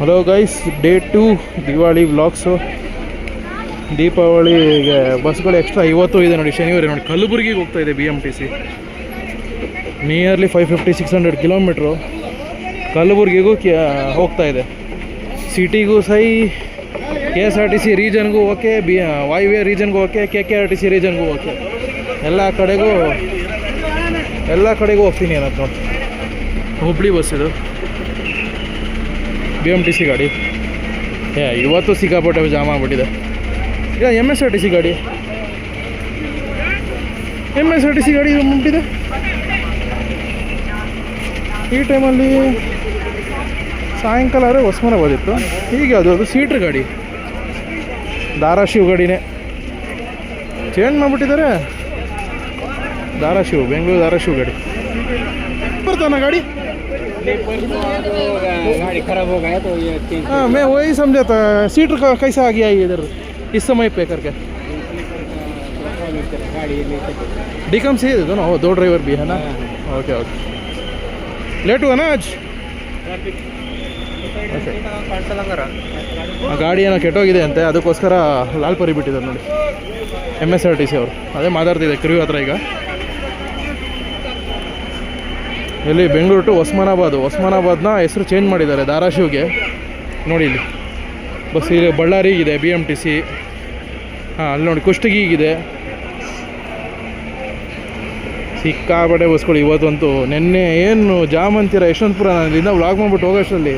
Hello guys day two Diwali vlogs ದೀಪಾವಳಿಗೆ ಬಸ್ಗಳು extra ಇವತ್ತು ಇದೆ ನೋಡಿ, ಶನಿವಾರ ನೋಡಿ. ಕಲಬುರಗಿಗೆ ಹೋಗ್ತಾ ಇದೆ B M T C nearly five fifty six hundred kilometre ಕಲಬುರಗಿಗೂ ಹೋಗ್ತಾ ಇದೆ. ಸಿಟಿಗೂ ಸೈ K S R T C ರೀಜನ್ಗೂ okay B ವಾಯುವ್ಯ ರೀಜನ್ಗೂ okay K K R T C ರೀಜನ್ಗೂ okay. ಎಲ್ಲ ಕಡೆಗೂ ಎಲ್ಲ ಕಡೆಗೂ ಹೋಗ್ತೀನಿ ನೋಡಿ. ಹುಬ್ಳಿ ಬಸ್ ಇದು. ಬಿ ಎಂ ಟಿ ಸಿ ಗಾಡಿ. ಏ, ಇವತ್ತು ಸಿಕ್ಕಾಪಟ್ಟೆ ಜಾಮ್ ಆಗ್ಬಿಟ್ಟಿದೆ. ಇಲ್ಲ M S R T C ಗಾಡಿ. M S R T C ಗಾಡಿ ಮುಟ್ಟಿದೆ ಈ ಟೈಮಲ್ಲಿ ಸಾಯಂಕಾಲ ಆದರೆ ಹೊಸ್ಮನಾಬಾದಿತ್ತು ಹೀಗೆ ಅದು ಅದು ಸೀಟ್ರ್ ಗಾಡಿ. ಧಾರಾಶಿವ್ ಗಾಡಿನೇ. ಚೇಂಜ್ ಮಾಡಿಬಿಟ್ಟಿದ್ದಾರೆ. ಧಾರಾಶಿವ್, ಬೆಂಗಳೂರು ಧಾರಾಶಿವ್ ಗಾಡಿ. ಬರ್ತಾನ ಗಾಡಿ? गाड़ी खराब हो गया तो ये चेंज हाँ मैं वही समझा था सीटर का कैसा आ गया है इधर इस समय पे करके गाड़ी लेके डिकम से है दोनों वो दो ड्राइवर भी है ना ओके ओके लेट हुआ ना आज ಓಕೆ ಆ ಗಾಡಿ ಏನೋ ಕೆಟ್ಟೋಗಿದೆ ಅಂತೆ ಅದಕ್ಕೋಸ್ಕರ ಲಾಲ್ ಪರಿ ಬಿಟ್ಟಿದ್ದಾರೆ ನೋಡಿ M S R T C ಅವರು ಅದೇ ಮಾತಾಡ್ತಿದೆ ಕ್ರಿವ್ ಹತ್ರ ಈಗ ಇಲ್ಲಿ ಬೆಂಗಳೂರು ಟು ಒಸ್ಮಾನಾಬಾದ್. ಒಸ್ಮಾನಾಬಾದ್ನ ಹೆಸರು ಚೇಂಜ್ ಮಾಡಿದ್ದಾರೆ ಧಾರಾಶಿವ್ಗೆ. ನೋಡಿ ಇಲ್ಲಿ. ಬಸ್ ಇಲ್ಲಿ ಬಳ್ಳಾರಿಗಿದೆ ಬಿ ಎಂ ಟಿ ಸಿ ಹಾಂ, ಅಲ್ಲಿ ನೋಡಿ ಕುಷ್ಟಗಿಗಿದೆ ಸಿಕ್ಕಾಪಟ್ಟೆ ಬಸ್ಗಳು ಇವತ್ತಂತೂ ನಿನ್ನೆ ಏನು ಜಾಮ್ ಅಂತೀರ ಯಶವಂತಪುರ ಇಲ್ಲಿಂದ ವ್ಲಾಗ್ ಮಾಡ್ಬಿಟ್ಟು ಹೋಗೋಷ್ಟರಲ್ಲಿ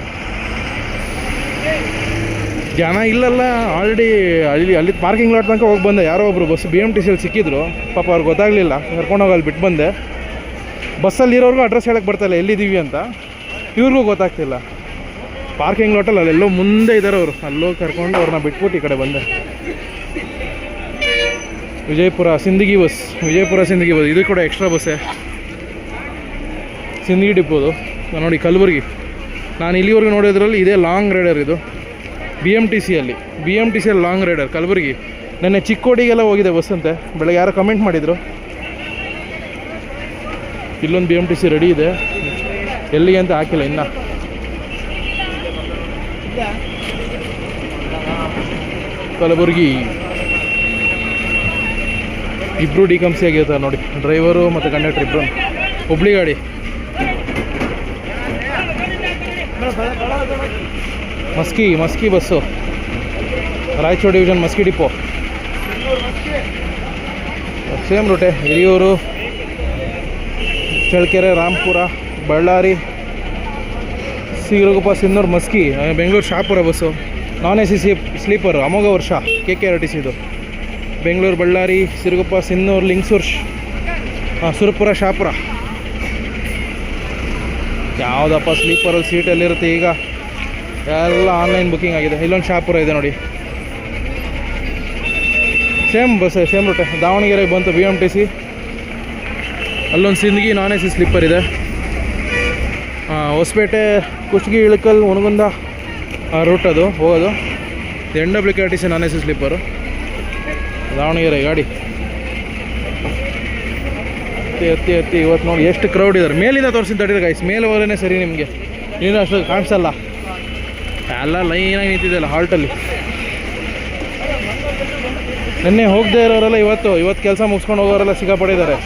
ಜನ ಇಲ್ಲಲ್ಲ ಆಲ್ರೆಡಿ ಅಲ್ಲಿ ಅಲ್ಲಿ ಪಾರ್ಕಿಂಗ್ ಲಾಟ್ ತನಕ ಹೋಗಿ ಬಂದೆ. ಯಾರೋ ಒಬ್ಬರು ಬಸ್ ಬಿ ಎಂ ಟಿ ಸಿಯಲ್ಲಿ ಸಿಕ್ಕಿದ್ರು. ಪಾಪ ಅವ್ರಿಗೆ ಗೊತ್ತಾಗಲಿಲ್ಲ. ಕರ್ಕೊಂಡೋಗಿ ಅಲ್ಲಿ ಬಿಟ್ಟು ಬಂದೆ. ಬಸ್ಸಲ್ಲಿ ಇರೋರ್ಗೂ ಅಡ್ರೆಸ್ ಹೇಳಕ್ಕೆ ಬರ್ತಾಯಿಲ್ಲ ಎಲ್ಲಿದ್ದೀವಿ ಅಂತ. ಇವ್ರಿಗೂ ಗೊತ್ತಾಗ್ತಿಲ್ಲ. ಪಾರ್ಕಿಂಗ್ ಲಾಟಲ್ಲಿ ಅಲ್ಲೆಲ್ಲೋ ಮುಂದೆ ಇದ್ದಾರೆ ಅವರು. ಅಲ್ಲೋಗಿ ಕರ್ಕೊಂಡು ಅವ್ರನ್ನ ಬಿಟ್ಬಿಟ್ಟು ಈ ಕಡೆ ಬಂದೆ. ವಿಜಯಪುರ ಸಿಂದಗಿ ಬಸ್. ವಿಜಯಪುರ ಸಿಂದಗಿ ಬಸ್. ಇದು ಕೂಡ ಎಕ್ಸ್ಟ್ರಾ ಬಸ್ಸೇ ಸಿಂದಗಿ ಡಿಪ್ಪೋದು ನೋಡಿ ಕಲಬುರಗಿ. ನಾನು ಇಲ್ಲಿವರೆಗೂ ನೋಡೋದ್ರಲ್ಲಿ ಇದೇ ಲಾಂಗ್ ರೈಡರ್ ಇದು. ಬಿ ಎಂ ಟಿ ಸಿಯಲ್ಲಿ ಬಿ ಎಂ ಟಿ ಸಿಯಲ್ಲಿ ಲಾಂಗ್ ರೈಡರ್ ಕಲಬುರಗಿ. ನೆನ್ನೆ ಚಿಕ್ಕೋಡಿಗೆಲ್ಲ ಹೋಗಿದೆ ಬಸ್ ಅಂತೆ. ಬೆಳಗ್ಗೆ ಯಾರೋ ಕಮೆಂಟ್ ಮಾಡಿದರು. ಇಲ್ಲೊಂದು B M T C ready ಇದೆ. ಎಲ್ಲಿಗೆ ಅಂತ ಹಾಕಿಲ್ಲ ಇನ್ನು. ಕಲಬುರ್ಗಿ. ಇಬ್ಬರು ಡಿ ಕಂಸಿ ಆಗಿರ್ತಾರೆ ನೋಡಿ. ಡ್ರೈವರು ಮತ್ತು ಕಂಡಕ್ಟರ್ ಇಬ್ಬರು ಹುಬ್ಳಿ ಗಾಡಿ. Maski Maski bus. Raichur division Maski depot. Same Rutte, Hiriyur. Challakere, Rampura, Ballari Siruguppa Sinnur, Maski Bengaluru Shapur bus non A C C sleeper, Amogha Varsha, K K R T ಸಿದು ಬೆಂಗಳೂರು, ಬಳ್ಳಾರಿ ಸಿರುಗುಪ್ಪ ಸಿನ್ನೂರು, ಲಿಂಗ್ಸೂರ್ ಸುರಪುರ, ಶಾಪುರ. ಯಾವುದಪ್ಪ ಸ್ಲೀಪರಲ್ಲಿ ಸೀಟಲ್ಲಿರುತ್ತೆ ಈಗ? ಎಲ್ಲ online booking ಆಗಿದೆ. ಇಲ್ಲೊಂದು ಶಾಪುರ ಇದೆ ನೋಡಿ. Same bus, same Rutte ದಾವಣಗೆರೆಗೆ ಬಂತು ಬಿ ಎಂ ಟಿ ಸಿ ಅಲ್ಲೊಂದು Sindagi, non A C sleeper ಇದೆ. ಹೊಸಪೇಟೆ ಕುಷ್ಟಗಿ ಇಳಕಲ್ ಒಣಗುಂದ ರೂಟ್ ಅದು, ಹೋಗೋದು. N W K T C non A C sleeper. Davanagere ಗಾಡಿ. ಹತ್ತಿ ಹತ್ತಿ ಹತ್ತಿ ಇವತ್ತು ನೋಡಿ ಎಷ್ಟು ಕ್ರೌಡ್ ಇದ್ದಾರೆ ಮೇಲಿಂದ ತೋರಿಸಿ ತಡೀರಿ ಗೈಸ್ ಮೇಲೆ ಹೋದ್ರೆ ಸರಿ ನಿಮಗೆ. ನೀನು ಅಷ್ಟು ಕಾಣಿಸಲ್ಲ. ಎಲ್ಲ ಲೈನಾಗಿ ನಿಂತಿದೆಯಲ್ಲ ಹಾಲ್ಟಲ್ಲಿ ನಿನ್ನೆ ಹೋಗದೆ ಇರೋರೆಲ್ಲ ಇವತ್ತು ಇವತ್ತು ಕೆಲಸ ಮುಗಿಸ್ಕೊಂಡು ಹೋಗೋರೆಲ್ಲ ಸಿಕ್ಕಾಪಟ್ಟಿದ್ದಾರೆ.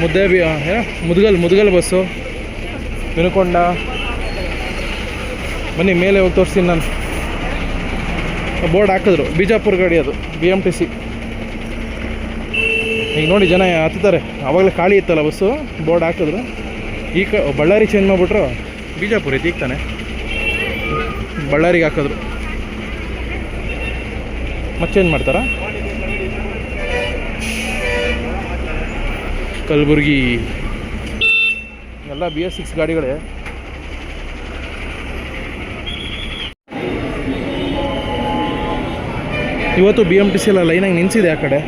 ಮುದ್ದೆ ಬಿ ಏನು ಮುದ್ಗಲ್ ಮುದ್ಗಲ್ ಬಸ್ಸು. ವಿನುಕೊಂಡ. ಬನ್ನಿ, ಮೇಲೆ ಹೋಗಿ ತೋರಿಸ್ತೀನಿ ನಾನು. ಬೋರ್ಡ್ ಹಾಕಿದ್ರು, ಬಿಜಾಪುರ ಗಾಡಿ ಅದು ಬಿ ಎಂ ಟಿ ಸಿ ಈಗ ನೋಡಿ ಜನ ಹತ್ತುತ್ತಾರೆ ಆವಾಗಲೇ ಖಾಲಿ ಇತ್ತಲ್ಲ ಬಸ್ಸು, ಬೋರ್ಡ್ ಹಾಕಿದ್ರು. ಈ ಕ, ಬಳ್ಳಾರಿ ಚೇಂಜ್ ಮಾಡಿಬಿಟ್ರು, ಬಿಜಾಪುರ ಐತಿ ಈಗ ತಾನೆ ಬಳ್ಳಾರಿಗೆ ಹಾಕಿದ್ರು. ಮತ್ತೆ ಚೇಂಜ್ ಮಾಡ್ತಾರಾ? ಕಲಬುರ್ಗಿ. ಎಲ್ಲ ಬಿ ಎಸ್ ಸಿಕ್ಸ್ ಗಾಡಿಗಳೇ. ಇವತ್ತು ಬಿ ಎಂ ಟಿ ಸಿ ಎಲ್ಲ ಲೈನಾಗಿ ನಿಂತಿದೆ ಆ ಕಡೆ.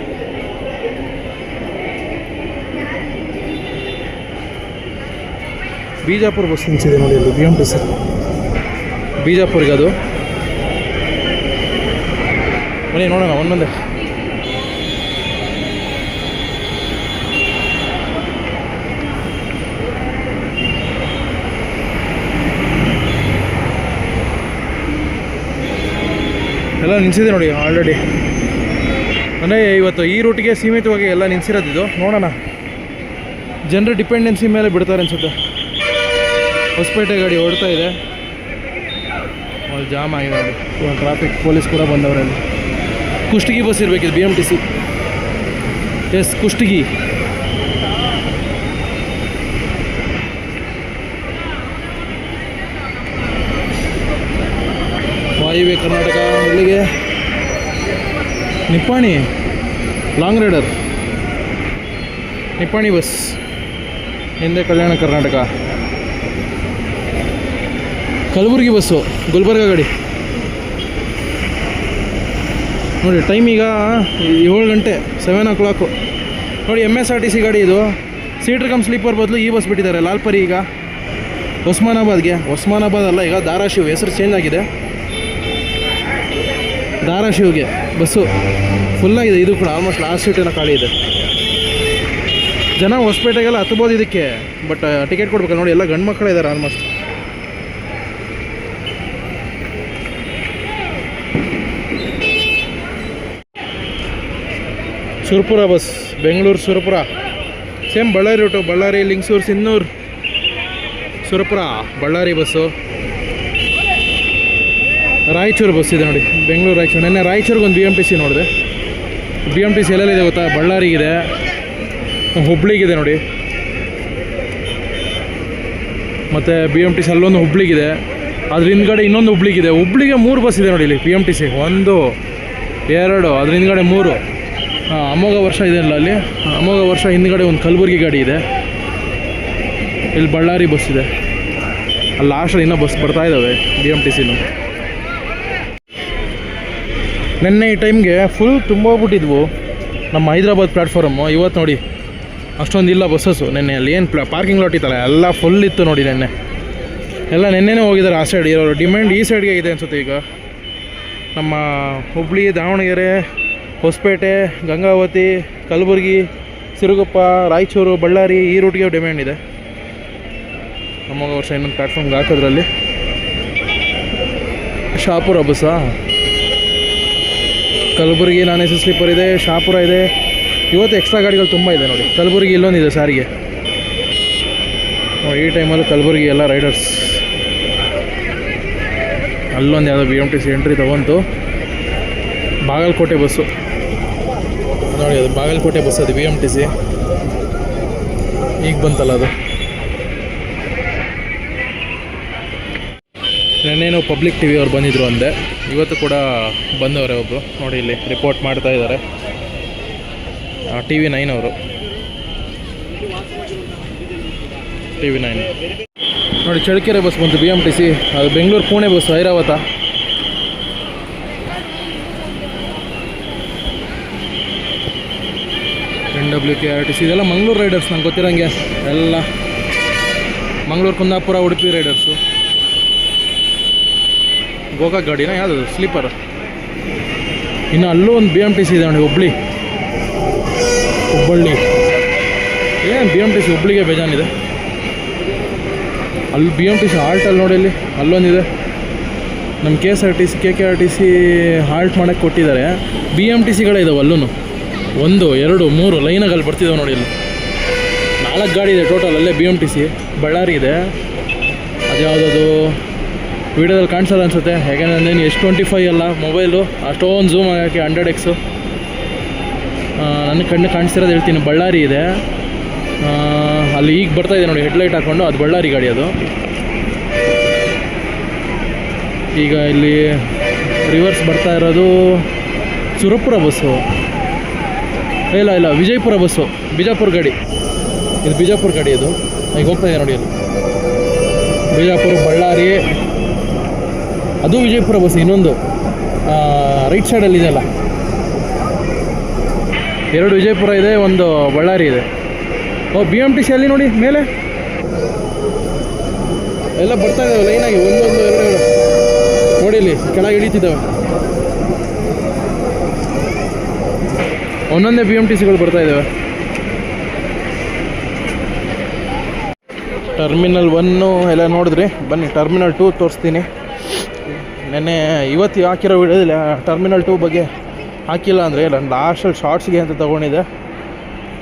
ಬಿಜಾಪುರ ಬಸ್ ನಿಂತಿದೆ ನೋಡಿ ಅಲ್ಲಿ ಬಿ ಎಂ ಟಿ ಸಿ ಬಿಜಾಪುರ್ಗೆ ಅದು ಬನ್ನಿ ನೋಡೋಣ, ಒಂದು ಎಲ್ಲ ನಿಲ್ಸಿದೆ ನೋಡಿ ಆಲ್ರೆಡಿ ಅಂದರೆ ಇವತ್ತು ಈ ರೂಟಿಗೆ ಸೀಮಿತವಾಗಿ ಎಲ್ಲ ನಿಲ್ಸಿರೋದು ಇದು. ನೋಡೋಣ. ಜನರ ಡಿಪೆಂಡೆನ್ಸಿ ಮೇಲೆ ಬಿಡ್ತಾರೆ ಅನ್ಸುತ್ತೆ. ಹೊಸಪೇಟೆ ಗಾಡಿ ಓಡ್ತಾ ಇದೆ. ಜಾಮ್ ಆಗಿದೆ ಇವಾಗ ಟ್ರಾಫಿಕ್ ಪೊಲೀಸ್ ಕೂಡ ಬಂದವರಲ್ಲಿ Kushtagi bus ಇರಬೇಕಿದು B M T C yes Kushtagi. ವಾಯುವ್ಯ ಕರ್ನಾಟಕ ಇಲ್ಲಿಗೆ Nippani long rider Nippani bus ಹಿಂದೆ ಕಲ್ಯಾಣ ಕರ್ನಾಟಕ. ಕಲಬುರಗಿ ಬಸ್ಸು ಗುಲ್ಬರ್ಗ ಗಾಡಿ. ನೋಡಿ ಟೈಮ್ ಈಗ ಏಳು ಗಂಟೆ ಸೆವೆನ್ ಓ ಕ್ಲಾಕು ನೋಡಿ M S R T C ಗಾಡಿ ಇದು. ಸೀಟ್ರ್ ಕಮ್ ಸ್ಲೀಪರ್ ಬದಲು ಈ ಬಸ್ ಬಿಟ್ಟಿದ್ದಾರೆ. ಲಾಲ್ಪರಿ ಈಗ. ಒಸ್ಮಾನಾಬಾದ್ಗೆ. ಒಸ್ಮಾನಾಬಾದ್ ಅಲ್ಲ, ಈಗ ಧಾರಾಶಿವ್, ಹೆಸರು ಚೇಂಜ್ ಆಗಿದೆ. ಧಾರಾಶಿವ್ಗೆ. ಬಸ್ಸು ಫುಲ್ಲಾಗಿದೆ ಇದು ಕೂಡ ಆಲ್ಮೋಸ್ಟ್ ಲಾಸ್ಟ್ ಸೀಟಿನ ಖಾಲಿ ಇದೆ. ಜನ ಹೊಸಪೇಟೆಗೆಲ್ಲ ಹತ್ಬೋದು ಇದಕ್ಕೆ ಬಟ್ ಟಿಕೆಟ್ ಕೊಡ್ಬೇಕು ನೋಡಿ, ಎಲ್ಲ ಗಂಡು ಮಕ್ಕಳು ಇದ್ದಾರೆ almost Surapura bus, Bengaluru Surapura same Ballari route Ballari, Lingasur, Sinnur. Surapura Ballari bus. Raichur bus ಇದೆ ನೋಡಿ, ಬೆಂಗಳೂರು ರಾಯಚೂರು. ನಿನ್ನೆ ರಾಯಚೂರಿಗೆ ಒಂದು ಬಿ ಎಂ ಟಿ ಸಿ ನೋಡಿದೆ. ಬಿ ಎಂ ಟಿ ಸಿ ಎಲ್ಲೆಲ್ಲಿದೆ ಗೊತ್ತಾ? ಬಳ್ಳಾರಿಗಿದೆ. ಹುಬ್ಳಿಗಿದೆ ನೋಡಿ. ಮತ್ತು ಬಿ ಎಂ ಟಿ ಸಿ ಅಲ್ಲೊಂದು ಹುಬ್ಳಿಗಿದೆ. ಅದ್ರ ಹಿಂದ್ಗಡೆ ಇನ್ನೊಂದು ಹುಬ್ಳಿಗಿದೆ. ಹುಬ್ಳಿಗೆ ಮೂರು ಬಸ್ ಇದೆ ನೋಡಿ ಇಲ್ಲಿ ಬಿ ಎಂ ಟಿ ಸಿ ಒಂದು, ಎರಡು, ಅದ್ರ ಹಿಂದ್ಗಡೆ ಮೂರು. ಅಮೋಘ ವರ್ಷ ಇದೆ ಅಲ್ಲ ಅಲ್ಲಿ? ಅಮೋಘ ವರ್ಷ ಹಿಂದ್ಗಡೆ ಒಂದು ಕಲಬುರಗಿ ಗಾಡಿ ಇದೆ. ಇಲ್ಲಿ ಬಳ್ಳಾರಿ ಬಸ್ ಇದೆ. ಅಲ್ಲಿ ಲಾಸ್ಟಲ್ಲಿ ಇನ್ನೂ ಬಸ್ ಬರ್ತಾ ಇದ್ದಾವೆ ಬಿ ಎಂ ಟಿ ಸಿನು ನಿನ್ನೆ ಈ ಟೈಮ್ಗೆ ಫುಲ್ ತುಂಬೋಗ್ಬಿಟ್ಟಿದ್ವು ನಮ್ಮ ಹೈದ್ರಾಬಾದ್ ಪ್ಲ್ಯಾಟ್ಫಾರ್ಮು ಇವತ್ತು ನೋಡಿ, ಅಷ್ಟೊಂದು ಇಲ್ಲ ಬಸ್ಸಸ್ಸು ನಿನ್ನೆ ಅಲ್ಲಿ. ಏನು ಪ್ಲಾ ಪಾರ್ಕಿಂಗ್ ಲಾಟ್ ಇತ್ತಲ್ಲ, ಎಲ್ಲ ಫುಲ್ ಇತ್ತು ನೋಡಿ ನೆನ್ನೆ. ಎಲ್ಲ ನೆನ್ನೆನೇ ಹೋಗಿದ್ದಾರೆ ಆ ಸೈಡ್ ಇರೋರು ಡಿಮ್ಯಾಂಡ್ ಈ ಸೈಡ್ಗೆ ಇದೆ ಅನ್ಸುತ್ತೆ ಈಗ. ನಮ್ಮ ಹುಬ್ಳಿ, ದಾವಣಗೆರೆ, ಹೊಸಪೇಟೆ, ಗಂಗಾವತಿ, ಕಲಬುರಗಿ, ಸಿರುಗುಪ್ಪ, ರಾಯಚೂರು, ಬಳ್ಳಾರಿ ಈ ರೂಟ್ಗೆ ಡಿಮ್ಯಾಂಡ್ ಇದೆ. ನಮ್ಮ ವರ್ಷ ಇನ್ನೊಂದು ಪ್ಲ್ಯಾಟ್ಫಾರ್ಮ್ಗೆ ಹಾಕೋದ್ರಲ್ಲಿ. ಶಾಪುರ ಬಸ್ಸಾ ಕಲಬುರಗಿ ನಾನ್ ಎಸ್ ಸ್ಲೀಪರ್ ಇದೆ, ಶಾಪುರ ಇದೆ. ಇವತ್ತು ಎಕ್ಸ್ಟ್ರಾ ಗಾಡಿಗಳು ತುಂಬ ಇದೆ ನೋಡಿ. ಕಲಬುರಗಿ ಇಲ್ಲೊಂದಿದೆ ಸಾರಿಗೆ. ಈ ಟೈಮಲ್ಲಿ ಕಲಬುರಗಿ ಎಲ್ಲ ರೈಡರ್ಸ್ ಅಲ್ಲೊಂದು ಯಾವುದೋ B M T C entry ತಗೊಂತು. Bagalkot bus ನೋಡಿ ಅದು ಬಾಗಲಕೋಟೆ ಬಸ್ ಅದು ಬಿ ಎಂ ಟಿ ಸಿ ಈಗ ಬಂತಲ್ಲ ಅದು? ನೆನ್ನೇನೋ ಪಬ್ಲಿಕ್ ಟಿ ವಿ ಅವ್ರು ಬಂದಿದ್ರು ಅಂದೆ. ಇವತ್ತು ಕೂಡ ಬಂದವರೇ ಒಬ್ಬರು ನೋಡಿ ಇಲ್ಲಿ ರಿಪೋರ್ಟ್ ಮಾಡ್ತಾ ಇದ್ದಾರೆ. ಟಿ ವಿ ನೈನ್ ಅವರು. T V nine. ನೋಡಿ, ಚಳ್ಳಕೆರೆ ಬಸ್ ಬಂತು ಬಿ ಎಂ ಟಿ ಸಿ ಅದು Bengaluru Pune bus Airavata N W K R T C ಇದೆಲ್ಲ ಮಂಗಳೂರು ರೈಡರ್ಸ್ ನಂಗೆ ಗೊತ್ತಿರೋಂಗೆ. ಎಲ್ಲ ಮಂಗಳೂರು ಕುಂದಾಪುರ, ಉಡುಪಿ ರೈಡರ್ಸು ಗೋಕಾಕ್ ಗಾಡಿನ ಯಾವುದು? ಸ್ಲೀಪರ್ ಇನ್ನು ಅಲ್ಲೂ ಒಂದು ಬಿ ಎಂ ಟಿ ಸಿ ಇದೆ ನೋಡಿ, ಹುಬ್ಳಿ. ಹುಬ್ಬಳ್ಳಿ. ಏನು ಬಿ ಎಂ ಟಿ ಸಿ ಹುಬ್ಳಿಗೆ ಬೇಜಾನಿದೆ. ಅಲ್ಲಿ ಬಿ ಎಂ ಟಿ ಸಿ ಹಾಲ್ಟಲ್ಲಿ ನೋಡಿ ಇಲ್ಲಿ, ಅಲ್ಲೊಂದಿದೆ. ನಮ್ಮ K S R T C K K R T C halt ಮಾಡೋಕೆ ಕೊಟ್ಟಿದ್ದಾರೆ. ಬಿ ಎಂ ಟಿ ಸಿಗಳೇ ಇದಾವೆ ಅಲ್ಲೂ ಒಂದು, ಎರಡು, ಮೂರು ಲೈನಾಗಲ್ಲಿ ಬರ್ತಿದ್ದಾವೆ ನೋಡಿ ಇಲ್ಲಿ. ನಾಲ್ಕು ಗಾಡಿ ಇದೆ ಟೋಟಲ್, ಅಲ್ಲೇ B M T C Ballari ಇದೆ. ಅದ್ಯಾವುದದು? ವೀಡಿಯೋದಲ್ಲಿ ಕಾಣಿಸಲ್ಲ ಅನಿಸುತ್ತೆ. ಯಾಕೆಂದರೆ ನೀನು ಎಷ್ಟು ಟ್ವೆಂಟಿ ಫೈವ್ ಅಲ್ಲ ಮೊಬೈಲು, ಅಷ್ಟೊಂದು ಝೂಮ್ ಆಗೋಕ್ಕೆ ಹಂಡ್ರೆಡ್ ಎಕ್ಸು ನನ್ನ ಕಣ್ಣು ಕಾಣಿಸ್ತಿರೋದು ಹೇಳ್ತೀನಿ, ಬಳ್ಳಾರಿ ಇದೆ. ಅಲ್ಲಿ ಈಗ ಬರ್ತಾ ಇದೆ ನೋಡಿ ಹೆಡ್ಲೈಟ್ ಹಾಕ್ಕೊಂಡು ಅದು ಬಳ್ಳಾರಿ ಗಾಡಿ ಅದು. ಈಗ ಇಲ್ಲಿ ರಿವರ್ಸ್ ಬರ್ತಾ ಇರೋದು ಸುರಪುರ ಬಸ್ಸು ಇಲ್ಲ ಇಲ್ಲ, ವಿಜಯಪುರ ಬಸ್ಸು ಬಿಜಾಪುರ ಗಾಡಿ. ಇದು ಬಿಜಾಪುರ ಗಾಡಿ ಅದು ಈಗ ಹೋಗ್ತಾ ಇದೆ ನೋಡಿ ಅಲ್ಲಿ. ಬಿಜಾಪುರ, ಬಳ್ಳಾರಿ ಅದು ವಿಜಯಪುರ ಬಸ್, ಇನ್ನೊಂದು ರೈಟ್ ಸೈಡಲ್ಲಿ ಇದೆಯಲ್ಲ? ಎರಡು ವಿಜಯಪುರ ಇದೆ, ಒಂದು ಬಳ್ಳಾರಿ ಇದೆ. ಓ ಬಿ ಎಂ ಟಿ ಸಿ ಅಲ್ಲಿ ನೋಡಿ, ಮೇಲೆ. ಎಲ್ಲ ಬರ್ತಾ ಇದ್ದಾವೆ ಲೈನಾಗಿ ಒಂದೊಂದು ಎರಡು ನೋಡಿ ಇಲ್ಲಿ, ಕೆಳಗೆ ಇಳಿತಿದ್ದಾವೆ. ಒಂದೊಂದೇ ಬಿ ಎಂ ಟಿ ಸಿಗಳು ಬರ್ತಾ ಇದ್ದಾವೆ ಟರ್ಮಿನಲ್ ಒನ್ನು ಎಲ್ಲ ನೋಡಿದ್ರಿ? ಬನ್ನಿ ಟರ್ಮಿನಲ್ ಟೂ ತೋರಿಸ್ತೀನಿ. ನೆನ್ನೆ ಇವತ್ತು ಹಾಕಿರೋ ವಿಡಿಯೋದಲ್ಲಿ ಟರ್ಮಿನಲ್ ಟೂ ಬಗ್ಗೆ ಹಾಕಿಲ್ಲ ಅಂದರೆ ನಾನು ಲಾಸ್ಟಲ್ಲಿ ಶಾರ್ಟ್ಸ್ಗೆ ಅಂತ ತೊಗೊಂಡಿದ್ದೆ.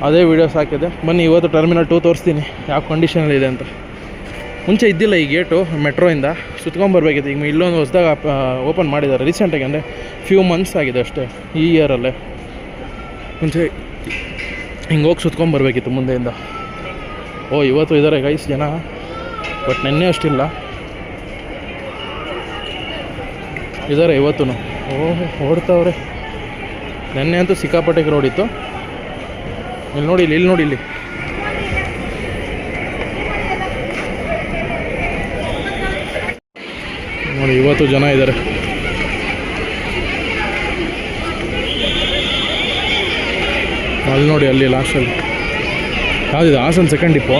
ಅದೇ ವೀಡಿಯೋಸ್ ಹಾಕಿದೆ ಬನ್ನಿ, ಇವತ್ತು ಟರ್ಮಿನಲ್ ಟೂ ತೋರಿಸ್ತೀನಿ ಯಾವ ಕಂಡೀಷನಲ್ಲಿದೆ ಅಂತ. ಮುಂಚೆ ಇದ್ದಿಲ್ಲ ಈ ಗೇಟು ಮೆಟ್ರೋಯಿಂದ ಸುತ್ಕೊಂಬರ್ಬೇಕಿತ್ತು ಈಗ ಇಲ್ಲೊಂದು ಹೊಸದಾಗ ಓಪನ್ ಮಾಡಿದ್ದಾರೆ. ರೀಸೆಂಟಾಗಿ ಅಂದರೆ ಫ್ಯೂ ಮಂತ್ಸ್ ಆಗಿದೆ ಅಷ್ಟೇ, ಈ ಇಯರಲ್ಲೇ ಮುಂಚೆ ಹಿಂಗೆ ಹೋಗಿ ಸುತ್ಕೊಂಬರ್ಬೇಕಿತ್ತು ಮುಂದೆಯಿಂದ. ಓ, ಇವತ್ತು ಇದ್ದಾರೆ ಗೈಸ್ ಜನ ಬಟ್ ನೆನ್ನೆ ಅಷ್ಟಿಲ್ಲ. ಇದ್ದಾರೆ ಇವತ್ತು ಓಹ್ ಓಡ್ತಾವ್ರೆ ನೆನ್ನೆ ಅಂತೂ ಸಿಕ್ಕಾಪಟ್ಟೆ ರೋಡ್ ಇತ್ತು. ಇಲ್ಲಿ ನೋಡಿ ಇಲ್ಲಿ ಇಲ್ಲಿ ನೋಡಿ ಇಲ್ಲಿ. ನೋಡಿ ಇವತ್ತು ಜನ ಇದ್ದಾರೆ ಅಲ್ಲಿ ನೋಡಿ ಅಲ್ಲಿ ಲಾಸ್ಟಲ್ಲಿ ಯಾವುದಿದೆ? ಹಾಸನ್ ಸೆಕೆಂಡ್ ಡಿಪೋ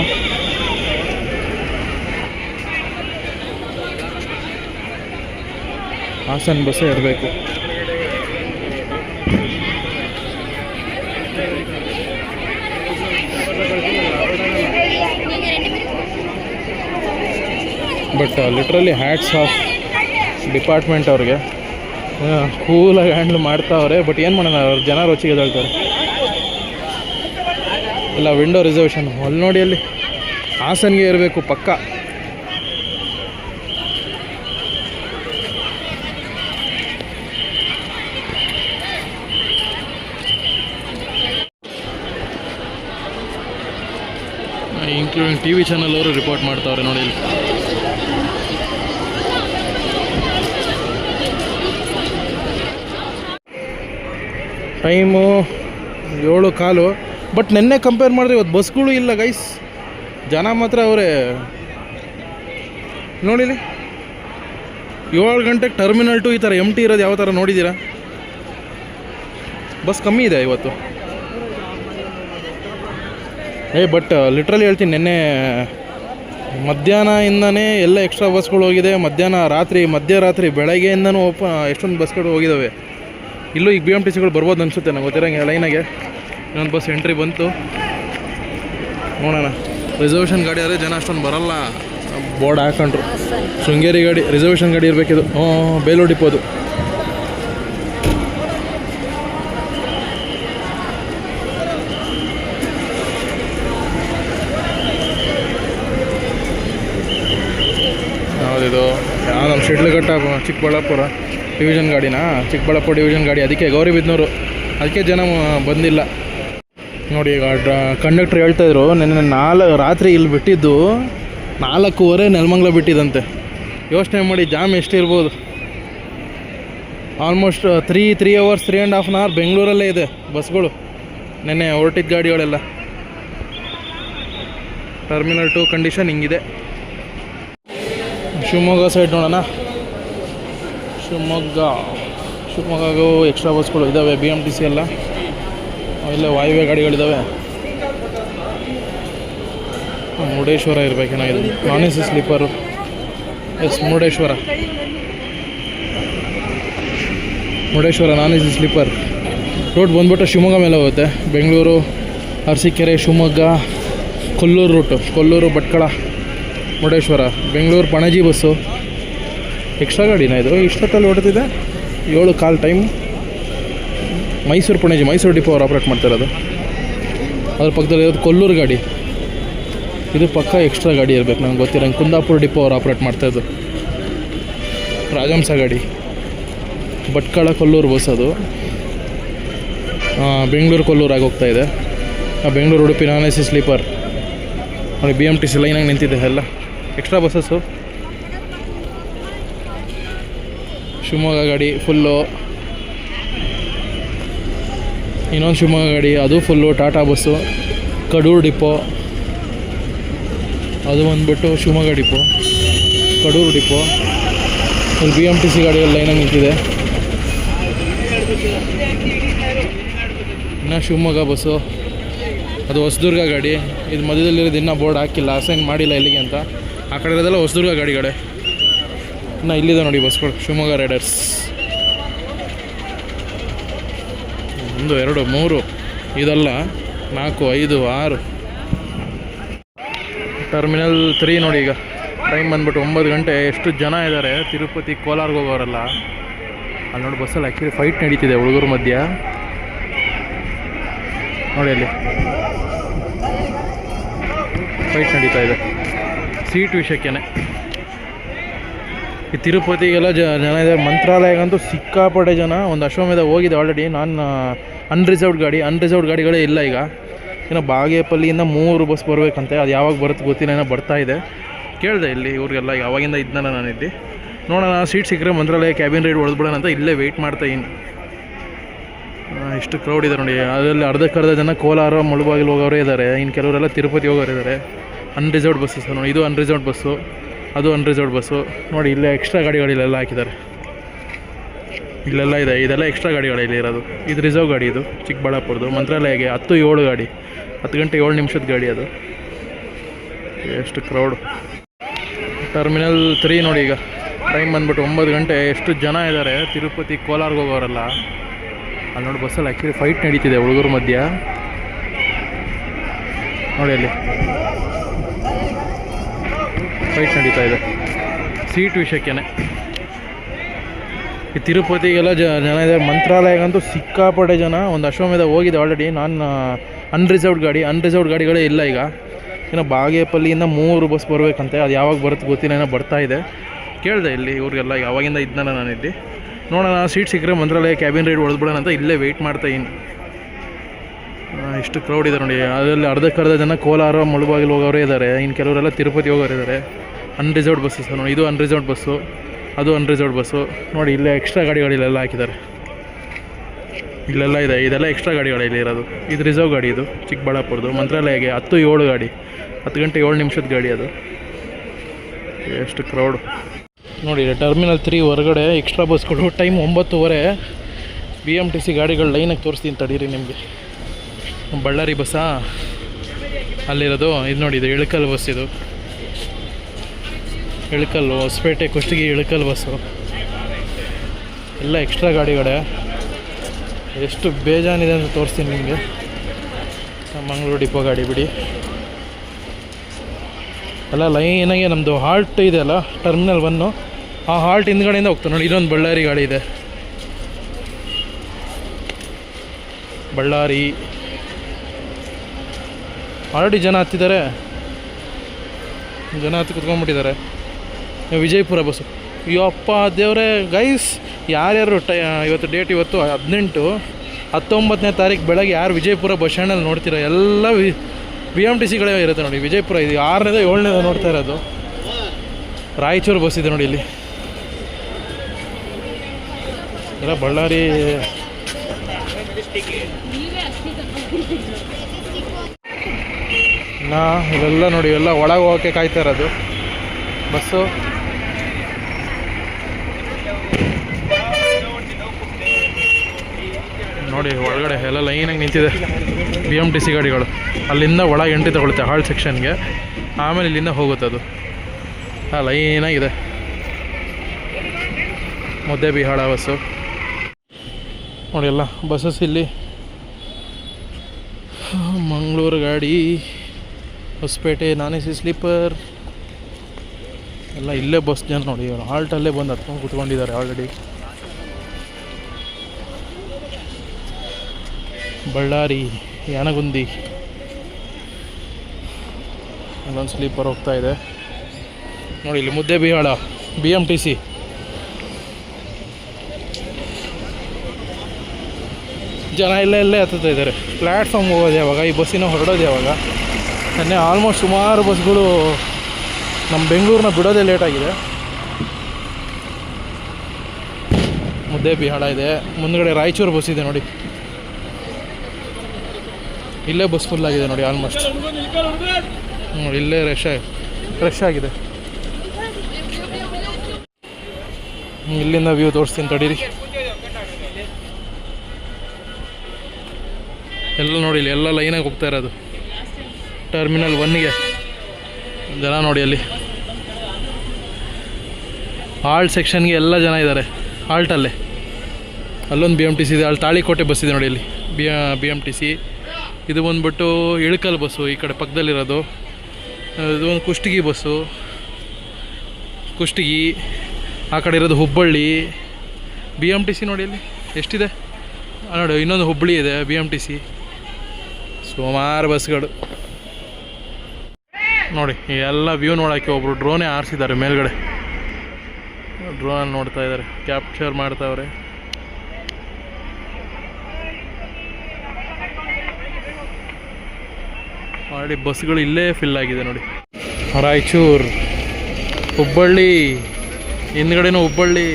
ಹಾಸನ್ ಬಸ್ಸೇ ಇರಬೇಕು. But literally hats off department ಅವ್ರಿಗೆ. ಕೂಲಾಗಿ ಹ್ಯಾಂಡ್ಲ್ ಮಾಡ್ತಾವ್ರೆ ಬಟ್ ಏನು ಮಾಡೋಣ, ಅವ್ರು ಜನ ರುಚಿಗೆ ಹೇಳ್ತಾರೆ ಇಲ್ಲ ವಿಂಡೋ ರಿಸರ್ವೇಷನ್ ಅಲ್ಲಿ ನೋಡಿ, ಅಲ್ಲಿ ಹಾಸನ್ಗೆ ಇರಬೇಕು ಪಕ್ಕ. ಇನ್ಕ್ಲೂಡಿಂಗ್ ಟಿ ವಿ ಚಾನಲ್ ಅವರು ರಿಪೋರ್ಟ್ ಮಾಡ್ತಾವ್ರೆ ನೋಡಿ ಇಲ್ಲಿ. ಟೈಮು ಏಳು ಕಾಲು. ಬಟ್ ನಿನ್ನೆ ಕಂಪೇರ್ ಮಾಡಿದ್ರೆ ಇವತ್ತು ಬಸ್ಗಳು ಇಲ್ಲ ಗೈಸ್ ಜನ ಮಾತ್ರ ಅವರೇ. ನೋಡಿಲಿ? ಏಳು ಗಂಟೆಗೆ ಟರ್ಮಿನಲ್ ಟು ಈ ಥರ ಎಂ ಟಿ ಇರೋದು ಯಾವ ಥರ ನೋಡಿದ್ದೀರಾ ಬಸ್ ಕಮ್ಮಿ ಇದೆ ಇವತ್ತು. ಏ ಬಟ್ ಲಿಟ್ರಲಿ ಹೇಳ್ತೀನಿ, ನಿನ್ನೆ ಮಧ್ಯಾಹ್ನದಿಂದನೇ ಎಲ್ಲ ಎಕ್ಸ್ಟ್ರಾ ಬಸ್ಗಳು ಹೋಗಿದೆ. ಮಧ್ಯಾಹ್ನ ರಾತ್ರಿ, ಮಧ್ಯರಾತ್ರಿ ಬೆಳಗ್ಗೆಯಿಂದನೂ ಓಪ ಎಷ್ಟೊಂದು ಬಸ್ಗಳು ಹೋಗಿದ್ದಾವೆ ಇಲ್ಲೂ ಈಗ ಬಿ ಎಂ ಟಿ ಸಿಗಳು ಬರ್ಬೋದು ಅನಿಸುತ್ತೆ, ನಂಗೆ ಗೊತ್ತಿರಂಗೆ ಲೈನಾಗೆ ಇನ್ನೊಂದು ಬಸ್ ಎಂಟ್ರಿ ಬಂತು. ನೋಡೋಣ. ರಿಸರ್ವೇಷನ್ ಗಾಡಿ ಆದರೆ ಜನ ಅಷ್ಟೊಂದು ಬರಲ್ಲ. ಬೋರ್ಡ್ ಹಾಕೊಂಡ್ರು. ಶೃಂಗೇರಿ ಗಾಡಿ ರಿಸರ್ವೇಷನ್ ಗಾಡಿ ಇರಬೇಕಿದು. ಹ್ಞೂ ಬೇಲೂರು ಡಿಪೋದು ಯಾವುದಿದು ಯಾವ ನಮ್ಮ ಶಿಡ್ಲಘಟ್ಟ ಚಿಕ್ಕಬಳ್ಳಾಪುರ ಡಿವಿಷನ್ ಗಾಡಿನಾ? ಚಿಕ್ಕಬಳ್ಳಾಪುರ ಡಿವಿಷನ್ ಗಾಡಿ. ಅದಕ್ಕೆ ಗೌರಿಬಿದ್ನೂರು ಅದಕ್ಕೆ ಜನ ಬಂದಿಲ್ಲ. ನೋಡಿ ಈಗ ಕಂಡಕ್ಟ್ರ್ ಹೇಳ್ತಾಯಿದ್ರು ನೆನ್ನೆ ನಾಲ್, ರಾತ್ರಿ ಇಲ್ಲಿ ಬಿಟ್ಟಿದ್ದು ನಾಲ್ಕೂವರೆ ನೆಲಮಂಗ್ಲ ಬಿಟ್ಟಿದಂತೆ. ಯೋಚನೆ ಮಾಡಿ jam ಎಷ್ಟಿರ್ಬೋದು. Almost three three hours three and half an hour ಬೆಂಗಳೂರಲ್ಲೇ ಇದೆ ಬಸ್ಗಳು. ನೆನ್ನೆ ಹೊರಟಿದ್ದ ಗಾಡಿಗಳೆಲ್ಲ. ಟರ್ಮಿನಲ್ ಟು ಕಂಡೀಷನ್ ಹಿಂಗಿದೆ. ಶಿವಮೊಗ್ಗ ಸೈಡ್ ನೋಡೋಣ. ಶಿವಮೊಗ್ಗ, ಶಿವಮೊಗ್ಗಗೂ ಎಕ್ಸ್ಟ್ರಾ ಬಸ್ಗಳು ಇದ್ದಾವೆ ಬಿ ಎಂ ಟಿ ಸಿ ಎಲ್ಲ. ಇಲ್ಲೇ ವಾಯುವೆ ಗಾಡಿಗಳಿದ್ದಾವೆ Murudeshwar ಇರಬೇಕೇನಾಗಿದೆ non A C sleeper. Yes, Murudeshwar. Murudeshwar, non A C sleeper. Route ಬಂದ್ಬಿಟ್ಟು ಶಿವಮೊಗ್ಗ ಮೇಲೆ ಹೋಗುತ್ತೆ. Bengaluru, Arsikere, Shivamogga, Kollur route Kollur, Bhatkal, Murudeshwar. Bengaluru, Panaji bus extra ಗಾಡಿನ ಇದು ಇಷ್ಟೊತ್ತಲ್ಲಿ ಹೊಡೆದಿದೆ. ಏಳು ಕಾಲು ಟೈಮ್ ಮೈಸೂರು ಪಣಜಿ ಮೈಸೂರು ಡಿಪೋ ಅವ್ರು ಆಪ್ರೇಟ್ ಮಾಡ್ತಿರೋದು ಅದ್ರ ಪಕ್ಕದಲ್ಲಿ ಇರೋದು ಕೊಲ್ಲೂರು ಗಾಡಿ. ಇದು ಪಕ್ಕ ಎಕ್ಸ್ಟ್ರಾ ಗಾಡಿ ಇರಬೇಕು, ನಂಗೆ ಗೊತ್ತಿರೋಂಗೆ ಕುಂದಾಪುರ ಡಿಪೋ ಅವ್ರು ಆಪ್ರೇಟ್ ಮಾಡ್ತಾಯಿದ್ದು ರಾಜಹಂಸ ಗಾಡಿ. ಭಟ್ಕಳ, ಕೊಲ್ಲೂರು ಬಸ್ ಅದು ಬೆಂಗಳೂರು, ಕೊಲ್ಲೂರು ಆಗಿ ಹೋಗ್ತಾ ಇದೆ. Bengaluru Udupi non A C sleeper ನೋಡಿ ಬಿ ಎಂ ಟಿ ಸಿ ಲೈನಾಗಿ ನಿಂತಿದೆ ಎಲ್ಲ. ಎಕ್ಸ್ಟ್ರಾ ಬಸ್ಸಸ್ಸು ಶಿವಮೊಗ್ಗ ಗಾಡಿ ಫುಲ್ಲು. ಇನ್ನೊಂದು ಶಿವಮೊಗ್ಗ ಗಾಡಿ, ಅದು full Tata bus, Kadur depot. ಅದು ಬಂದ್ಬಿಟ್ಟು ಶಿವಮೊಗ್ಗ ಡಿಪೋ, ಕಡೂರು ಡಿಪೋ. ಇಲ್ಲಿ ಬಿ ಎಂ ಟಿ ಸಿ ಗಾಡಿ ಲೈನಾಗಿ ನಿಂತಿದೆ. ಇನ್ನು ಶಿವಮೊಗ್ಗ ಬಸ್ಸು. ಅದು ಹೊಸದುರ್ಗ ಗಾಡಿ. ಇದು ಮಧ್ಯದಲ್ಲಿರೋದು ಇನ್ನೂ ಬೋರ್ಡ್ ಹಾಕಿಲ್ಲ, ಅಸೈನ್ ಮಾಡಿಲ್ಲ ಇಲ್ಲಿಗೆ ಅಂತ. ಆ ಕಡೆ ಇರೋದೆಲ್ಲ ಹೊಸದುರ್ಗ ಗಾಡಿಗಳೇ. ಇನ್ನು ಇಲ್ಲಿದೆ ನೋಡಿ ಬಸ್ಗಳು ಶಿವಮೊಗ್ಗ ರೈಡರ್ಸ್. ಒಂದು, ಎರಡು, ಮೂರು, ಇದೆಲ್ಲ, ನಾಲ್ಕು, ಐದು, ಆರು. ಟರ್ಮಿನಲ್ ತ್ರೀ ನೋಡಿ ಈಗ. ಟೈಮ್ ಬಂದ್ಬಿಟ್ಟು ಒಂಬತ್ತು ಗಂಟೆ, ಎಷ್ಟು ಜನ ಇದ್ದಾರೆ ತಿರುಪತಿ, ಕೋಲಾರ್ಗೆ ಹೋಗೋರಲ್ಲ. ಅಲ್ಲಿ ನೋಡಿ ಬಸ್ಸಲ್ಲಿ ಆ್ಯಕ್ಚುಲಿ ಫೈಟ್ ನಡೀತಿದೆ ಹುಡುಗರ ಮಧ್ಯ. ನೋಡಿ ಅಲ್ಲಿ. ಫೈಟ್ ನಡೀತಾ ಇದೆ. ಸೀಟ್ ವಿಷಯಕ್ಕೇನೆ. ಈ ತಿರುಪತಿಗೆಲ್ಲ ಜನ ಇದ್ದಾರೆ. ಮಂತ್ರಾಲಯಗಂತೂ ಸಿಕ್ಕಾಪಟ್ಟೆ ಜನ. ಒಂದು ಅಶ್ವಮೇಧ ಹೋಗಿದೆ ಆಲ್ರೆಡಿ ನಾನು ಅನ್ರಿಸರ್ವ್ಡ್ ಗಾಡಿ. ಅನ್ರಿಸರ್ವ್ಡ್ ಗಾಡಿಗಳೇ ಇಲ್ಲ ಈಗ. ಇನ್ನು ಬಾಗೇಪಲ್ಲಿಯಿಂದ ಮೂರು ಬಸ್ ಬರಬೇಕಂತೆ. ಅದು ಯಾವಾಗ ಬರುತ್ತೆ ಗೊತ್ತಿಲ್ಲ. ಏನೋ ಬರ್ತಾ ಇದೆ. ಕೇಳಿದೆ ಇಲ್ಲಿ ಇವ್ರಿಗೆಲ್ಲ ಅವಾಗಿಂದ ಇದ್ನಲ್ಲ ನಾನು ಇಲ್ಲಿ ನೋಡೋಣ. ಸೀಟ್ ಸಿಕ್ಕರೆ ಮಂತ್ರಾಲಯ ಕ್ಯಾಬಿನ್ ರೈಡ್ ಹೊಡೆದ್ಬಿಡೋಣ ಅಂತ ಇಲ್ಲೇ ವೆಯ್ಟ್ ಮಾಡ್ತಾ ಇನ್ನು ಇಷ್ಟು ಕ್ರೌಡ್ ಇದೆ ನೋಡಿ. ಅದರಲ್ಲಿ ಅರ್ಧಕ್ಕರ್ಧ ಜನ ಕೋಲಾರ, ಮುಳುಬಾಗಿಲು ಹೋಗೋರೇ ಇದ್ದಾರೆ. ಇನ್ನು ಕೆಲವರೆಲ್ಲ ತಿರುಪತಿ ಹೋಗೋರಿದ್ದಾರೆ. ಅನ್ರಿಸರ್ವ್ಡ್ ಬಸ್ಸಸ್ ನೋಡಿ. ಇದು ಅನ್ರಿಸರ್ವ್ಡ್ ಬಸ್ಸು ಅದು ಅನ್ರಿಸರ್ವ್ಡ್ ಬಸ್ಸು ನೋಡಿ, ಇಲ್ಲೇ ಎಕ್ಸ್ಟ್ರಾ ಗಾಡಿಗಳಿಲ್ಲೆಲ್ಲ ಹಾಕಿದ್ದಾರೆ. ಇಲ್ಲೆಲ್ಲ ಇದೆ, ಇದೆಲ್ಲ ಎಕ್ಸ್ಟ್ರಾ ಗಾಡಿಗಳು ಇಲ್ಲಿ ಇರೋದು. ಇದು ರಿಸರ್ವ್ ಗಾಡಿ ಇದು ಚಿಕ್ಕಬಳ್ಳಾಪುರದು ಮಂತ್ರಾಲಯಗೆ ಹತ್ತು ಏಳು ಗಾಡಿ, ಹತ್ತು ಗಂಟೆ ಏಳು ನಿಮಿಷದ ಗಾಡಿ ಅದು. ಎಷ್ಟು ಕ್ರೌಡ್ ಟರ್ಮಿನಲ್ ತ್ರೀ ನೋಡಿ ಈಗ. ಟೈಮ್ ಬಂದ್ಬಿಟ್ಟು ಒಂಬತ್ತು ಗಂಟೆ, ಎಷ್ಟು ಜನ ಇದ್ದಾರೆ? ತಿರುಪತಿ, ಕೋಲಾರ್ಗೆ ಹೋಗೋರಲ್ಲ. ಅಲ್ಲಿ ನೋಡಿ ಬಸ್ಸಲ್ಲಿ ಆ್ಯಕ್ಚುಲಿ ಫೈಟ್ ನಡೀತಿದೆ ಹುಡುಗರ ಮಧ್ಯ. ನೋಡಿ ಅಲ್ಲಿ. ಫೈಟ್ ನಡೀತಾ ಇದೆ. ಸೀಟ್ ವಿಷಯಕ್ಕೇನೆ. ಈ ತಿರುಪತಿಗೆಲ್ಲ ಜನ ಇದೆ ಮಂತ್ರಾಲಯಗಂತೂ ಸಿಕ್ಕಾಪಟ್ಟೆ ಜನ. ಒಂದು ಅಶ್ವಮೇಧ ಹೋಗಿದೆ ಆಲ್ರೆಡಿ ನಾನು ಅನ್ರಿಸರ್ವ್ಡ್ ಗಾಡಿ. ಅನ್ರಿಸರ್ವ್ಡ್ ಗಾಡಿಗಳೇ ಇಲ್ಲ ಈಗ. ಇನ್ನು ಬಾಗೇಪಲ್ಲಿಯಿಂದ ಮೂರು ಬಸ್ ಬರಬೇಕಂತೆ. ಅದು ಯಾವಾಗ ಬರುತ್ತೆ ಗೊತ್ತಿಲ್ಲ. ಏನೋ ಬರ್ತಾ ಇದೆ. ಕೇಳಿದೆ ಇಲ್ಲಿ ಇವ್ರಿಗೆಲ್ಲ. ಯಾವಾಗಿಂದ ಇದ್ದಾನೆ ನಾನು ಇಲ್ಲಿ. ನೋಡೋಣ. ಸೀಟ್ ಸಿಕ್ಕರೆ ಮಂತ್ರಾಲಯ ಕ್ಯಾಬಿನ್ ರೈಡ್ ಹೊಡೆದ್ಬಿಡೋಣ ಅಂತ ಇಲ್ಲೇ ವೆಯ್ಟ್ ಮಾಡ್ತಾ ಎಷ್ಟು ಕ್ರೌಡ್ ಇದೆ ನೋಡಿ. ಅದರಲ್ಲಿ ಅರ್ಧಕ್ಕರ್ಧ ಜನ ಕೋಲಾರ, ಮುಳುಬಾಗಿಲು ಹೋಗೋರೇ ಇದ್ದಾರೆ ಇನ್ನು ಕೆಲವರೆಲ್ಲ ತಿರುಪತಿ ಹೋಗೋರು ಇದ್ದಾರೆ ಅನ್ರಿಸರ್ವ್ಡ್ ಸರ್ ನೋಡಿ. ಇದು ಅನ್ರಿಸರ್ವ್ಡ್ ಬಸ್ಸು ಅದು ಅನ್ರಿಸರ್ವ್ಡ್ ಬಸ್ಸು ನೋಡಿ, ಇಲ್ಲೇ ಎಕ್ಸ್ಟ್ರಾ ಗಾಡಿಗಳಿಲ್ಲೆಲ್ಲ ಹಾಕಿದ್ದಾರೆ. ಇಲ್ಲೆಲ್ಲ ಇದೆ. ಇದೆಲ್ಲ ಎಕ್ಸ್ಟ್ರಾ ಗಾಡಿಗಳು ಇಲ್ಲಿ ಇರೋದು. ಇದು ರಿಸರ್ವ್ ಗಾಡಿ ಇದು ಚಿಕ್ಕಬಳ್ಳಾಪುರದು ಮಂತ್ರಾಲಯಗೆ ಹತ್ತು ಏಳು ಗಾಡಿ. ಹತ್ತು ಗಂಟೆ ಏಳು ನಿಮಿಷದ ಗಾಡಿ ಅದು. ಎಷ್ಟು ಕ್ರೌಡ್ ನೋಡಿ ಟರ್ಮಿನಲ್ ತ್ರೀ ಹೊರಗಡೆ ಎಕ್ಸ್ಟ್ರಾ ಬಸ್ಗಳು ಟೈಮ್ ಒಂಬತ್ತುವರೆ ಬಿ ಎಂ ಟಿ ಸಿ ಗಾಡಿಗಳು ಲೈನಾಗಿ ತೋರಿಸ್ತೀನಿ ತಡೀರಿ ನಿಮಗೆ. ಬಳ್ಳಾರಿ ಬಸ್ಸಾ ಅಲ್ಲಿರೋದು. ಇದು ನೋಡಿ, ಇದು ಇಳಕಲ್ ಬಸ್ ಇದು. ಇಳಕಲ್ಲು ಹೊಸಪೇಟೆ, ಕುಷ್ಟಗಿ ಇಳಕಲ್ ಬಸ್ಸು ಎಲ್ಲ ಎಕ್ಸ್ಟ್ರಾ ಗಾಡಿಗಳೇ. ಎಷ್ಟು ಬೇಜಾನಿದೆ ಅಂತ ತೋರಿಸ್ತೀನಿ ನಿಮಗೆ. ಮಂಗಳೂರು ಡಿಪೋ ಗಾಡಿ ಬಿಡಿ. ಅಲ್ಲ ಲೈನಾಗೆ ನಮ್ಮದು ಹಾಲ್ಟ್ ಇದೆ ಅಲ್ಲ, ಟರ್ಮಿನಲ್ ಒನ್ನು. ಆ ಹಾಲ್ಟ್ ಹಿಂದ್ಗಡೆಯಿಂದ ಹೋಗ್ತಾರೆ ನೋಡಿ ಇದೊಂದು ಬಳ್ಳಾರಿ ಗಾಡಿ ಇದೆ. ಬಳ್ಳಾರಿ ಆಲ್ರೆಡಿ ಜನ ಹತ್ತಿದ್ದಾರೆ. ಜನ ಹತ್ತಿ ಕುತ್ಕೊಂಡ್ಬಿಟ್ಟಿದ್ದಾರೆ. ವಿಜಯಪುರ ಬಸ್ಸು. ಅಯ್ಯಪ್ಪ ದೇವರೇ ಗೈಸ್ ಯಾರ್ಯಾರು ಟೈ ಇವತ್ತು ಡೇಟ್ ಇವತ್ತು ಹದಿನೆಂಟು, ಹತ್ತೊಂಬತ್ತನೇ ತಾರೀಕು ಬೆಳಗ್ಗೆ ಯಾರು ವಿಜಯಪುರ ಬಸ್ ಸ್ಟ್ಯಾಂಡಲ್ಲಿ ನೋಡ್ತೀರ ಎಲ್ಲ ವಿ ಬಿ ಎಂ ಟಿ ಸಿಗಳೇ ಇರುತ್ತೆ ನೋಡಿ, ವಿಜಯಪುರ ಇದು ಆರನೇದ ಏಳನೇದ ನೋಡ್ತಾ ಇರೋದು. ರಾಯಚೂರು ಬಸ್ ಇದೆ ನೋಡಿ ಇಲ್ಲಿ. ಎಲ್ಲ ಬಳ್ಳಾರಿ ನಾ ಇಲ್ಲೆಲ್ಲ ನೋಡಿ ಇವೆಲ್ಲ ಒಳಗೆ ಹೋಗೋಕ್ಕೆ ಕಾಯ್ತಾ ಇರೋದು. ಬಸ್ಸು. ನೋಡಿ, ಒಳಗಡೆ ಎಲ್ಲ ಲೈನಾಗಿ ನಿಂತಿದೆ ಬಿ ಎಂ ಟಿ ಸಿ ಗಾಡಿಗಳು. ಅಲ್ಲಿಂದ ಒಳಗೆ ಎಂಟ್ರಿ ತಗೊಳುತ್ತೆ, ಹಾಲ್ ಸೆಕ್ಷನ್ಗೆ. ಆಮೇಲೆ ಇಲ್ಲಿಂದ ಹೋಗುತ್ತೆ ಅದು. ಹಾಂ ಲೈನಾಗಿದೆ. ಮುದ್ದೆ ಬಿಹಾಳ ಬಸ್ಸು. ನೋಡಿ, ಎಲ್ಲ ಬಸ್ಸಸ್ ಇಲ್ಲಿ. ಮಂಗಳೂರು ಗಾಡಿ. Hospet non A C sleeper. ಎಲ್ಲ ಇಲ್ಲೇ ಬಸ್ ಜನ ನೋಡಿ ಅವ್ರು ಹಾಲ್ಟಲ್ಲೇ ಬಂದು ಹತ್ಕೊಂಡು ಕುತ್ಕೊಂಡಿದ್ದಾರೆ ಆಲ್ರೆಡಿ ಬಳ್ಳಾರಿ, ಯಾನಗುಂದಿ. ಅಲ್ಲೊಂದು ಸ್ಲೀಪರ್ ಹೋಗ್ತಾ ಇದೆ. ನೋಡಿ, ಇಲ್ಲಿ Muddebihal B M T C ಜನ ಇಲ್ಲೇ ಇಲ್ಲೇ ಹತ್ತುತ್ತಾ ಇದ್ದಾರೆ. ಪ್ಲ್ಯಾಟ್ಫಾರ್ಮ್ ಹೋಗೋದು ಯಾವಾಗ? ಈ ಬಸ್ಸಿನ ಹೊರಡೋದು ಯಾವಾಗ? ನೆನ್ನೆ ಆಲ್ಮೋಸ್ಟ್ ಸುಮಾರು ಬಸ್ಗಳು ನಮ್ಮ ಬೆಂಗಳೂರನ್ನ ಬಿಡೋದೇ ಲೇಟಾಗಿದೆ ಮುದ್ದೆ ಬಿಹಾಳ ಇದೆ. ಮುಂದ್ಗಡೆ ರಾಯಚೂರು ಬಸ್ ಇದೆ ನೋಡಿ. ಇಲ್ಲೇ ಬಸ್ ಫುಲ್ ಆಗಿದೆ ನೋಡಿ ಆಲ್ಮೋಸ್ಟ್ ನೋಡಿ ಇಲ್ಲೇ ರಶ್ ರಶ್ ಆಗಿದೆ. ಇಲ್ಲಿಂದ ವ್ಯೂ ತೋರಿಸ್ತೀನಿ ತಡೀರಿ. ಎಲ್ಲ ನೋಡಿ ಇಲ್ಲಿ ಎಲ್ಲ ಲೈನಾಗಿ ಹೋಗ್ತಾ ಇರೋದು. ಟರ್ಮಿನಲ್ ಒನ್ನಿಗೆ ಜನ ನೋಡಿ ಅಲ್ಲಿ. ಆಲ್ಟ್ ಸೆಕ್ಷನ್ಗೆ ಎಲ್ಲ ಜನ ಇದ್ದಾರೆ. ಆಲ್ಟಲ್ಲೇ ಅಲ್ಲೊಂದು ಬಿ ಎಂ ಟಿ ಸಿ ಇದೆ, ಅಲ್ಲಿ ತಾಳಿಕೋಟೆ ಬಸ್ ಇದೆ ನೋಡಿ ಇಲ್ಲಿ. ಬಿ ಎಂ ಟಿ ಸಿ ಇದು ಬಂದ್ಬಿಟ್ಟು ಇಳಕಲ್ ಬಸ್ಸು ಈ ಕಡೆ ಪಕ್ಕದಲ್ಲಿರೋದು ಇದು ಒಂದು ಕುಷ್ಟಗಿ ಬಸ್ಸು ಕುಷ್ಟಗಿ, ಆ ಕಡೆ ಇರೋದು Hubballi. B M T C ನೋಡಿ ಅಲ್ಲಿ ಎಷ್ಟಿದೆ? ನೋಡಿ, ಇನ್ನೊಂದು ಹುಬ್ಬಳ್ಳಿ ಇದೆ ಬಿ ಎಂ ಟಿ ಸಿ ಸುಮಾರು ಬಸ್ಗಳು ನೋಡಿ ಎಲ್ಲ ವ್ಯೂ ನೋಡೋಕ್ಕೆ ಒಬ್ಬರು ಡ್ರೋನೇ ಆರಿಸಿದ್ದಾರೆ ಮೇಲ್ಗಡೆ. ಡ್ರೋನ್ ನೋಡ್ತಾ ಇದ್ದಾರೆ ಕ್ಯಾಪ್ಚರ್ ಮಾಡ್ತಾವ್ರೆ. ಆಲ್ರೆಡಿ ಬಸ್ಗಳು ಇಲ್ಲೇ ಫಿಲ್ ಆಗಿದೆ ನೋಡಿ. ರಾಯಚೂರು, ಹುಬ್ಬಳ್ಳಿ, ಹಿಂದ್ಗಡೆನೂ ಹುಬ್ಬಳ್ಳಿ,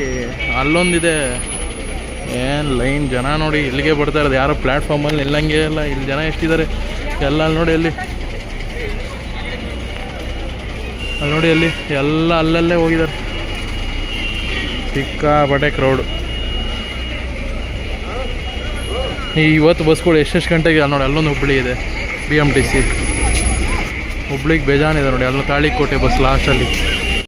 ಅಲ್ಲೊಂದಿದೆ. ಏನು ಲೈನ್ ಜನ ನೋಡಿ, ಇಲ್ಲಿಗೆ ಬರ್ತಾ ಇರೋದು, ಯಾರೋ ಪ್ಲ್ಯಾಟ್ಫಾರ್ಮಲ್ಲಿ ನಿಲ್ಲಂಗೆ ಇಲ್ಲ, ಇಲ್ಲಿ ಜನ ಎಷ್ಟಿದ್ದಾರೆ? ಎಲ್ಲ ನೋಡಿ ಅಲ್ಲಿ ಅಲ್ಲಿ ನೋಡಿ ಅಲ್ಲಿ ಎಲ್ಲ ಅಲ್ಲಲ್ಲೇ ಹೋಗಿದ್ದಾರೆ. ಸಿಕ್ಕಾಪಟ್ಟೆ ಕ್ರೌಡು ಈ ಇವತ್ತು ಬಸ್ಗಳು ಎಷ್ಟೆಷ್ಟು ಗಂಟೆಗೆ ಅಲ್ಲಿ ನೋಡಿ, ಅಲ್ಲೊಂದು ಹುಬ್ಳಿ ಇದೆ ಬಿ ಎಂ ಟಿ ಸಿ ಹುಬ್ಳಿಗೆ ಬೇಜಾನಿದೆ ನೋಡಿ, ಅಲ್ಲೊಂದು ತಾಳಿಕೋಟೆ ಬಸ್ ಲಾಸ್ಟಲ್ಲಿ